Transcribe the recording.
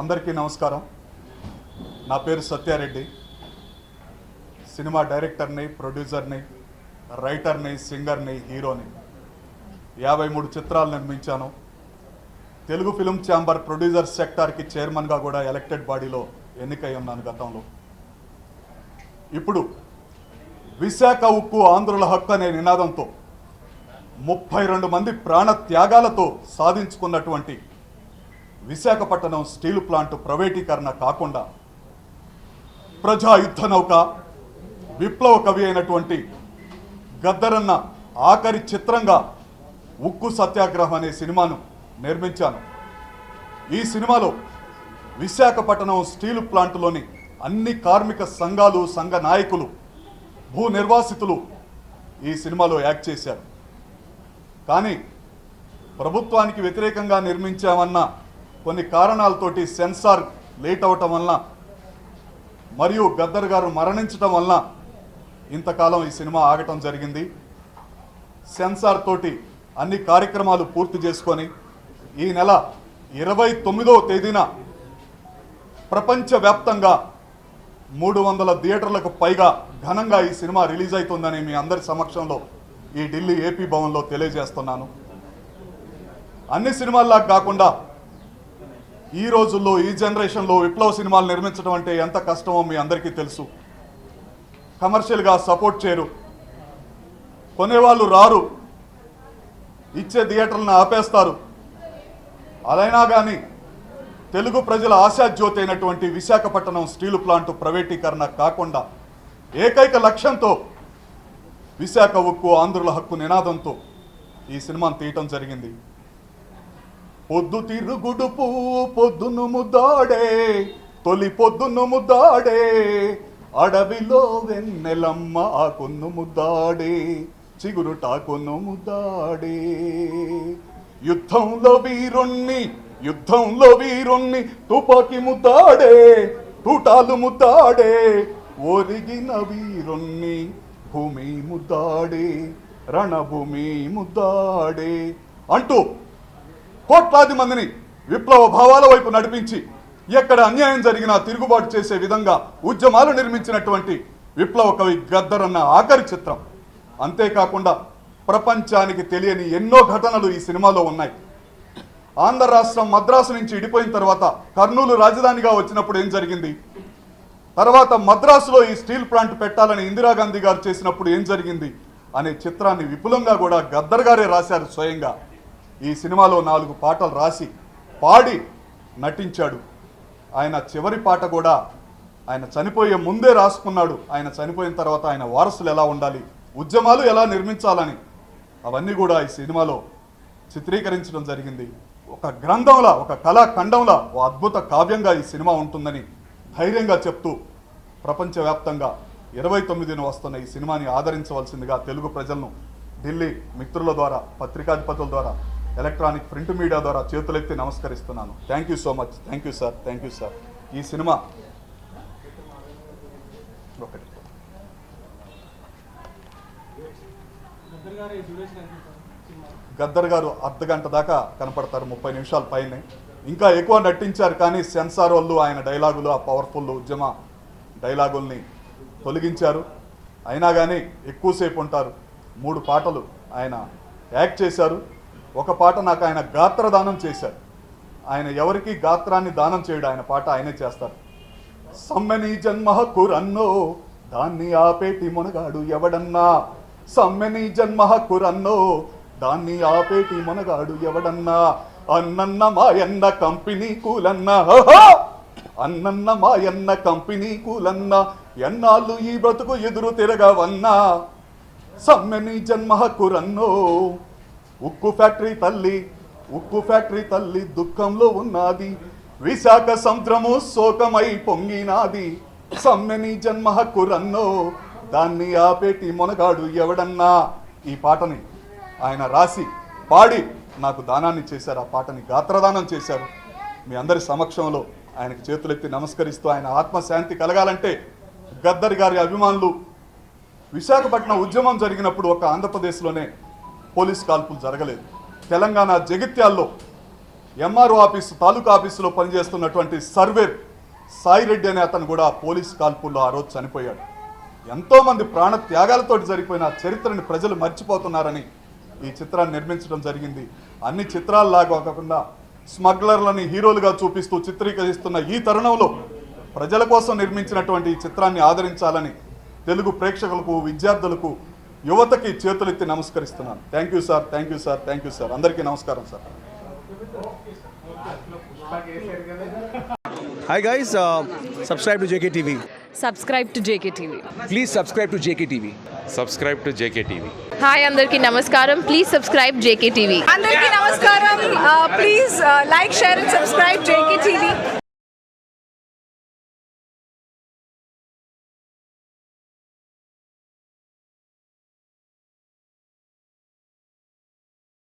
అందరికీ నమస్కారం. నా పేరు సత్యారెడ్డి. సినిమా డైరెక్టర్ని ప్రొడ్యూసర్ని రైటర్ని సింగర్ని హీరోని యాభై మూడు చిత్రాలు నిర్మించాను. తెలుగు ఫిలిం ఛాంబర్ ప్రొడ్యూసర్ సెక్టార్కి చైర్మన్గా కూడా ఎలక్టెడ్ బాడీలో ఎన్నికై ఉన్నాను గతంలో. ఇప్పుడు విశాఖ ఉక్కు ఆంధ్రుల హక్కు అనే నినాదంతో ముప్పై రెండు మంది ప్రాణ త్యాగాలతో సాధించుకున్నటువంటి విశాఖపట్నం స్టీల్ ప్లాంట్ ప్రైవేటీకరణ కాకుండా ప్రజా యుద్ధ నౌక విప్లవ కవి అయినటువంటి గద్దరన్న ఆఖరి చిత్రంగా ఉక్కు సత్యాగ్రహం అనే సినిమాను నిర్మించాను. ఈ సినిమాలో విశాఖపట్నం స్టీల్ ప్లాంట్లోని అన్ని కార్మిక సంఘాలు సంఘ నాయకులు భూ నిర్వాసితులు ఈ సినిమాలో యాక్ట్ చేశారు. కానీ ప్రభుత్వానికి వ్యతిరేకంగా నిర్మించామన్న కొన్ని కారణాలతోటి సెన్సార్ లేట్ అవటం వలన మరియు గద్దర్ గారు మరణించటం వలన ఇంతకాలం ఈ సినిమా ఆగటం జరిగింది. సెన్సార్ తోటి అన్ని కార్యక్రమాలు పూర్తి చేసుకొని ఈ నెల ఇరవై తొమ్మిదవ తేదీన ప్రపంచవ్యాప్తంగా మూడు వందల థియేటర్లకు పైగా ఘనంగా ఈ సినిమా రిలీజ్ అవుతుందని మీ అందరి సమక్షంలో ఈ ఢిల్లీ ఏపీ భవన్లో తెలియజేస్తున్నాను. అన్ని సినిమాల్లా కాకుండా ఈ రోజుల్లో ఈ జనరేషన్లో విప్లవ సినిమాలు నిర్మించడం అంటే ఎంత కష్టమో మీ అందరికీ తెలుసు. కమర్షియల్గా సపోర్ట్ చేయరు. కొనేవాళ్ళు రారు. ఇచ్చే థియేటర్లను ఆపేస్తారు. అదైనా కానీ తెలుగు ప్రజల ఆశాజ్యోతి అయినటువంటి విశాఖపట్నం స్టీలు ప్లాంట్ ప్రైవేటీకరణ కాకుండా ఏకైక లక్ష్యంతో విశాఖ ఉక్కు ఆంధ్రుల హక్కు నినాదంతో ఈ సినిమాను తీయటం జరిగింది. పొద్దు తిరుగుడు పొద్దును ముద్దాడే తొలి పొద్దును ముద్దాడే. అడవిలో వెన్నెలమ్మ కొన్ను ముద్దాడే చిగురుటాకును ముద్దాడే. యుద్ధంలో వీరుణ్ణి యుద్ధంలో వీరుణ్ణి తుపాకి ముద్దాడే తూటాలు ముద్దాడే. ఒరిగిన వీరుణ్ణి భూమి ముద్దాడే రణభూమి ముద్దాడే అంటూ కోట్లాది మందిని విప్లవ భావాల వైపు నడిపించి ఎక్కడ అన్యాయం జరిగినా తిరుగుబాటు చేసే విధంగా ఉద్యమాలు నిర్మించినటువంటి విప్లవ కవి గద్దరన్న ఆఖరి చిత్రం. అంతేకాకుండా ప్రపంచానికి తెలియని ఎన్నో ఘటనలు ఈ సినిమాలో ఉన్నాయి. ఆంధ్ర రాష్ట్రం మద్రాసు నుంచి ఇడిపోయిన తర్వాత కర్నూలు రాజధానిగా వచ్చినప్పుడు ఏం జరిగింది? తర్వాత మద్రాసులో ఈ స్టీల్ ప్లాంట్ పెట్టాలని ఇందిరాగాంధీ గారు చేసినప్పుడు ఏం జరిగింది? అనే చిత్రాన్ని విపులంగా కూడా గద్దర్ గారే రాశారు స్వయంగా. ఈ సినిమాలో నాలుగు పాటలు రాసి పాడి నటించాడు. ఆయన చివరి పాట కూడా ఆయన చనిపోయే ముందే రాసుకున్నాడు. ఆయన చనిపోయిన తర్వాత ఆయన వారసులు ఎలా ఉండాలి ఉద్యమాలు ఎలా నిర్మించాలని అవన్నీ కూడా ఈ సినిమాలో చిత్రీకరించడం జరిగింది. ఒక గ్రంథంలా ఒక కళాఖండంలా ఓ అద్భుత కావ్యంగా ఈ సినిమా ఉంటుందని ధైర్యంగా చెప్తూ ప్రపంచవ్యాప్తంగా ఇరవై తొమ్మిదిన వస్తున్న ఈ సినిమాని ఆదరించవలసిందిగా తెలుగు ప్రజలను ఢిల్లీ మిత్రుల ద్వారా పత్రికాధిపతుల ద్వారా ఎలక్ట్రానిక్ ప్రింట్ మీడియా ద్వారా చేతులెత్తి నమస్కరిస్తున్నాను. Thank you so much thank you sir thank you sir ఈ సినిమా ఒకటి. గద్దర్ గారు అర్ధ గంట దాకా కనపడతారు ముప్పై నిమిషాల పైన. ఇంకా ఎక్కువ నటించారు కానీ సెన్సార్ వాళ్ళు ఆయన డైలాగులు ఆ పవర్ఫుల్ ఉద్యమ డైలాగుల్ని తొలగించారు. అయినా కానీ ఎక్కువసేపు ఉంటారు. మూడు పాటలు ఆయన యాక్ట్ చేశారు. ఒక పాట నాకు ఆయన గాత్రదానం చేశారు ఆయన ఎవరికి గాత్రాన్ని దానం చేయడు ఆయన పాట ఆయనే చేస్తారు సమ్మెని జన్మ కురన్నో దాన్ని ఆపేటి మునగాడు ఎవడన్నా? సమ్మెని జన్మ కురన్నో దాన్ని ఆపేటి మునగాడు ఎవడన్నా? అన్నన్న మాయన్న కంపెనీ కూలన్న అన్నన్న మాయన్న కంపెనీ కూలన్న ఎన్నాళ్ళు ఈ బ్రతుకు ఎదురు తిరగవన్నా? సమ్మెని జన్మ కురన్నో ఉక్కు ఫ్యాక్టరీ తల్లి ఉక్కు ఫ్యాక్టరీ తల్లి దుఃఖంలో ఉన్నది. విశాఖ సముద్రము శోకమై పొంగినాది. సమ్మెని జన్మ హక్కురన్నో దాన్ని ఆపేటి మొనగాడు ఎవడన్నా? ఈ పాటని ఆయన రాసి పాడి నాకు దానాన్ని చేశారు ఆ పాటని గాత్రదానం చేశారు. మీ అందరి సమక్షంలో ఆయనకు చేతులెత్తి నమస్కరిస్తూ ఆయన ఆత్మశాంతి కలగాలంటే గద్దర్ గారి అభిమానులు విశాఖపట్నం ఉద్యమం జరిగినప్పుడు ఒక ఆంధ్రప్రదేశ్లోనే పోలీస్ కాల్పులు జరగలేదు. తెలంగాణ జగిత్యాల్లో ఎంఆర్ఓ ఆఫీసు తాలూకా ఆఫీసులో పనిచేస్తున్నటువంటి సర్వేర్ సాయిరెడ్డి అనే అతను కూడా పోలీస్ కాల్పుల్లో ఆ రోజు చనిపోయాడు. ఎంతోమంది ప్రాణ త్యాగాలతో జరిగిపోయిన చరిత్రని ప్రజలు మర్చిపోతున్నారని ఈ చిత్రాన్ని నిర్మించడం జరిగింది. అన్ని చిత్రాల్లాగా కాకుండా స్మగ్లర్లని హీరోలుగా చూపిస్తూ చిత్రీకరిస్తున్న ఈ తరుణంలో ప్రజల కోసం నిర్మించినటువంటి ఈ చిత్రాన్ని ఆదరించాలని తెలుగు ప్రేక్షకులకు విద్యార్థులకు యువతకి చేతులెత్తి నమస్కరిస్తున్నాను. Thank you sir thank you sir thank you sir అందరికీ నమస్కారం sir Hi guys, uh, subscribe to JKTV. Subscribe to JK TV Please subscribe to JKTV. subscribe to JKTV. Hi అందరికీ నమస్కారం. ప్లీజ్ సబ్స్క్రైబ్ జేకే టీవీ అందరికీ నమస్కారం. Please like share and subscribe JK TV